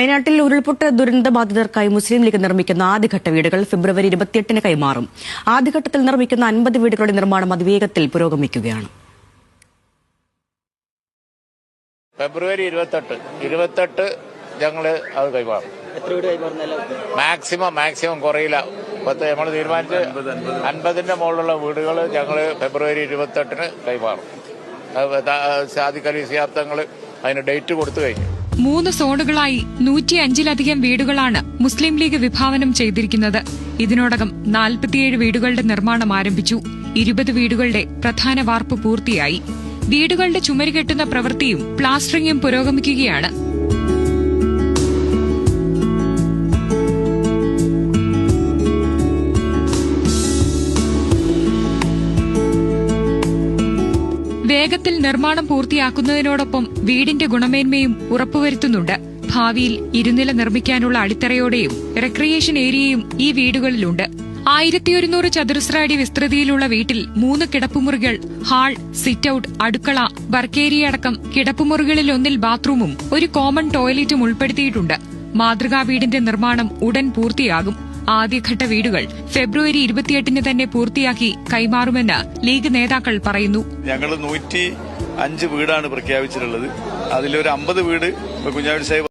വയനാട്ടിൽ ഉരുൾപൊട്ട ദുരന്ത ബാധിതർക്കായി മുസ്ലിം ലീഗ് നിർമ്മിക്കുന്ന ആദ്യഘട്ട വീടുകൾ ഫെബ്രുവരി ഇരുപത്തിയെട്ടിന് കൈമാറും. ആദ്യഘട്ടത്തിൽ നിർമ്മിക്കുന്ന അൻപത് വീടുകളുടെ നിർമ്മാണം അതിവേഗത്തിൽ പുരോഗമിക്കുകയാണ്. ഫെബ്രുവരി ഇരുപത്തെട്ട്. ഇരുപത്തെട്ട് ഞങ്ങൾ അത് കൈമാറും. മാക്സിമം മാക്സിമം കുറയില്ല. പത്ത് നമ്മൾ തീരുമാനിച്ച് അൻപതിന്റെ മുകളിലുള്ള വീടുകൾ ഞങ്ങൾ ഫെബ്രുവരി ഇരുപത്തെട്ടിന് കൈമാറും. സാദിഖ് അലി അതിന് ഡേറ്റ് കൊടുത്തു കഴിഞ്ഞു. മൂന്ന് സോണുകളായി നൂറ്റി അഞ്ചിലധികം വീടുകളാണ് മുസ്ലിം ലീഗ് വിഭാവനം ചെയ്തിരിക്കുന്നത്. ഇതിനോടകം നാൽപ്പത്തിയേഴ് വീടുകളുടെ നിർമ്മാണം ആരംഭിച്ചു. ഇരുപത് വീടുകളുടെ പ്രധാന വാർപ്പ് പൂർത്തിയായി. വീടുകളുടെ ചുമരുകെട്ടുന്ന പ്രവൃത്തിയും പ്ലാസ്റ്ററിംഗും പുരോഗമിക്കുകയാണ്. വേഗത്തിൽ നിർമ്മാണം പൂർത്തിയാക്കുന്നതിനോടൊപ്പം വീടിന്റെ ഗുണമേന്മയും ഉറപ്പുവരുത്തുന്നുണ്ട്. ഭാവിയിൽ ഇരുനില നിർമ്മിക്കാനുള്ള അടിത്തറയോടെയും റെക്രിയേഷൻ ഏരിയയും ഈ വീടുകളിലുണ്ട്. ആയിരത്തി ഒരുന്നൂറ് ചതുരശ്ര അടി വിസ്തൃതിയിലുള്ള വീട്ടിൽ മൂന്ന് കിടപ്പുമുറികൾ ഹാൾ സിറ്റ് ഔട്ട് അടുക്കള വർക്കേരിയ അടക്കം കിടപ്പുമുറികളിൽ ഒന്നിൽ ബാത്റൂമും ഒരു കോമൺ ടോയ്ലറ്റും ഉൾപ്പെടുത്തിയിട്ടുണ്ട്. മാതൃകാ വീടിന്റെ നിർമ്മാണം ഉടൻ പൂർത്തിയാകും. ആദ്യഘട്ട വീടുകൾ ഫെബ്രുവരി ഇരുപത്തിയെട്ടിന് തന്നെ പൂർത്തിയാക്കി കൈമാറുമെന്ന് ലീഗ് നേതാക്കൾ പറയുന്നു. ഞങ്ങൾ നൂറ്റി അഞ്ച് വീടാണ് പ്രഖ്യാപിച്ചിട്ടുള്ളത്. അതിലൊരു അമ്പത് വീട് കുഞ്ഞാവി സാഹിബ്